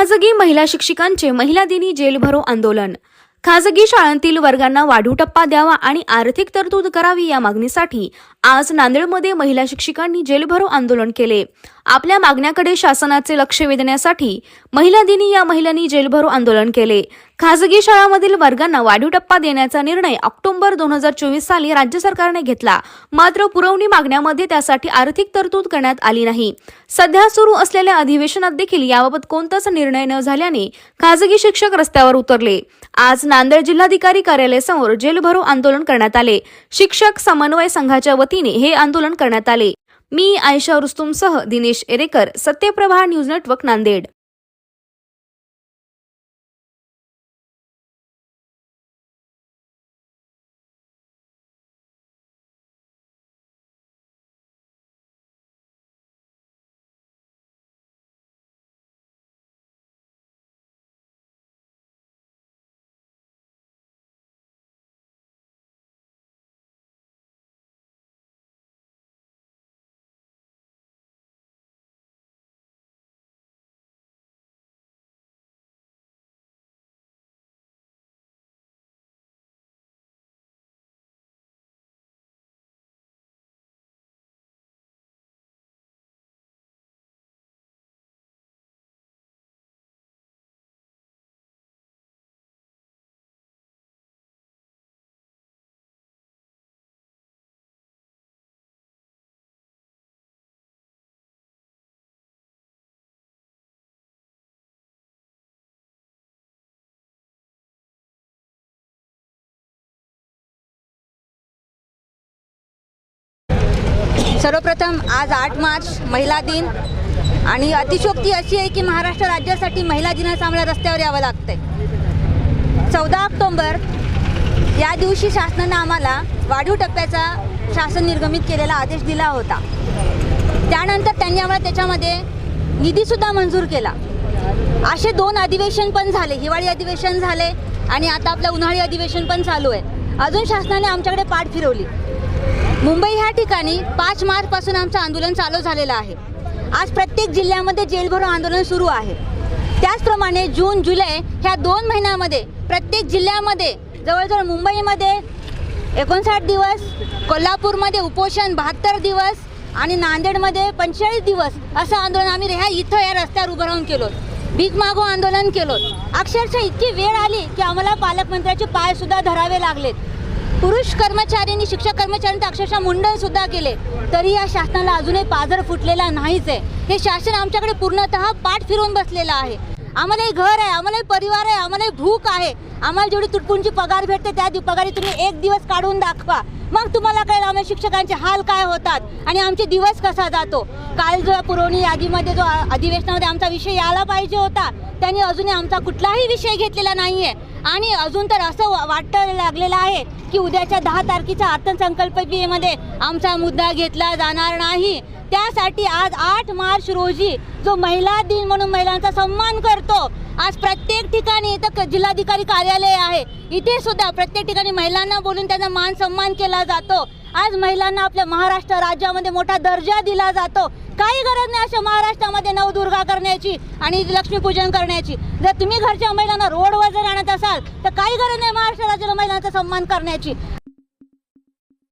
खाजगी महिला शिक्षिकांचे महिला दिनी जेल भरो आंदोलन. खाजगी शाळांतील वर्गांना वाढू टप्पा द्यावा आणि आर्थिक तरतूद करावी या मागणीसाठी आज नांदेडमध्ये महिला शिक्षिकांनी जेलभरो आंदोलन केले. आपल्या मागण्याकडे शासनाचे लक्ष वेधण्यासाठी महिला दिनी या महिलांनी जेलभरो आंदोलन केले. खाजगी शाळांमधील वर्गांना वाढीव टप्पा देण्याचा निर्णय ऑक्टोबर दोन हजार चोवीस साली राज्य सरकारने घेतला. मात्र पुरवणी मागण्यामध्ये त्यासाठी आर्थिक तरतूद करण्यात आली नाही. सध्या सुरू असलेल्या अधिवेशनात देखील याबाबत कोणताच निर्णय न झाल्याने खाजगी शिक्षक रस्त्यावर उतरले. आज नांदेड जिल्हाधिकारी कार्यालयासमोर जेलभरो आंदोलन करण्यात आले. शिक्षक समन्वय संघाच्या वतीने हे आंदोलन करण्यात आले. मी आयशा रुस्तुमसह दिनेश एरेकर सत्यप्रभा न्यूज नेटवर्क नांदेड. सर्वप्रथम आज आठ मार्च महिला दिन. आणि अतिशोक्ती अशी आहे की महाराष्ट्र राज्यासाठी महिला दिनाचं आम्हाला रस्त्यावर यावं लागतंय. चौदा ऑक्टोंबर या दिवशी शासनानं आम्हाला वाढीव टप्प्याचा शासन निर्गमित केलेला आदेश दिला होता. त्यानंतर त्यांनी आम्हाला त्याच्यामध्ये निधीसुद्धा मंजूर केला. असे दोन अधिवेशन पण झाले. हिवाळी अधिवेशन झाले आणि आता आपलं उन्हाळी अधिवेशन पण चालू आहे. अजून शासनाने आमच्याकडे पाठ फिरवली. मुंबई ह्या ठिकाणी पाच मार्चपासून आमचं आंदोलन चालू झालेलं आहे. आज प्रत्येक जिल्ह्यामध्ये जेलभरो आंदोलन सुरू आहे. त्याचप्रमाणे जून जुलै ह्या दोन महिन्यामध्ये प्रत्येक जिल्ह्यामध्ये जवळजवळ मुंबईमध्ये एकोणसाठ दिवस कोल्हापूरमध्ये उपोषण बहात्तर दिवस आणि नांदेडमध्ये पंचेचाळीस दिवस असं आंदोलन आम्ही ह्या इथं या रस्त्यावर उभं राहून केलो. भीक मागो आंदोलन केलो. अक्षरशः इतकी वेळ आली की आम्हाला पालकमंत्र्याचे पायसुद्धा धरावे लागलेत. पुरुष कर्मचाऱ्यांनी शिक्षक कर्मचाऱ्यांचं अक्षरशः मुंडन सुद्धा केले. तरी या शासनाला अजूनही पाझर फुटलेला नाहीच आहे. हे शासन आमच्याकडे पूर्णतः पाठ फिरवून बसलेलं आहे. आम्हालाही घर आहे आम्हालाही परिवार आहे आम्हालाही भूक आहे. आम्हाला जेवढी तुटपुंची पगार भेटते त्या पगारी तुम्ही एक दिवस काढून दाखवा. मग तुम्हाला कळेल आम्ही शिक्षकांचे हाल काय होतात आणि आमचे दिवस कसा जातो? काल जो पुरवणी यादीमध्ये जो अधिवेशनामध्ये आमचा विषय यायला पाहिजे होता त्यांनी अजूनही आमचा कुठलाही विषय घेतलेला नाही आहे आणि अजून तर असं वाटतं लागलेलं आहे की उद्याच्या दहा तारखेच्या अर्थसंकल्पीयमध्ये आमचा मुद्दा घेतला जाणार नाही. त्यासाठी आज आठ मार्च रोजी जो महिला दिन म्हणून महिलांचा सन्मान करतो आज प्रत्येक ठिकाणी इथं जिल्हाधिकारी कार्यालय आहे. इथे सुद्धा प्रत्येक ठिकाणी महिलांना बोलून त्यांचा मान सन्मान केला जातो. आज महिलांना आपल्या महाराष्ट्र राज्यामध्ये मोठा दर्जा दिला जातो. काही गरज नाही अशा महाराष्ट्रामध्ये नवदुर्गा करण्याची आणि लक्ष्मीपूजन करण्याची. जर तुम्ही घरच्या महिलांना रोडवर जर आणत असाल तर काही गरज नाही महाराष्ट्र राज्याला महिलांचा सन्मान करण्याची.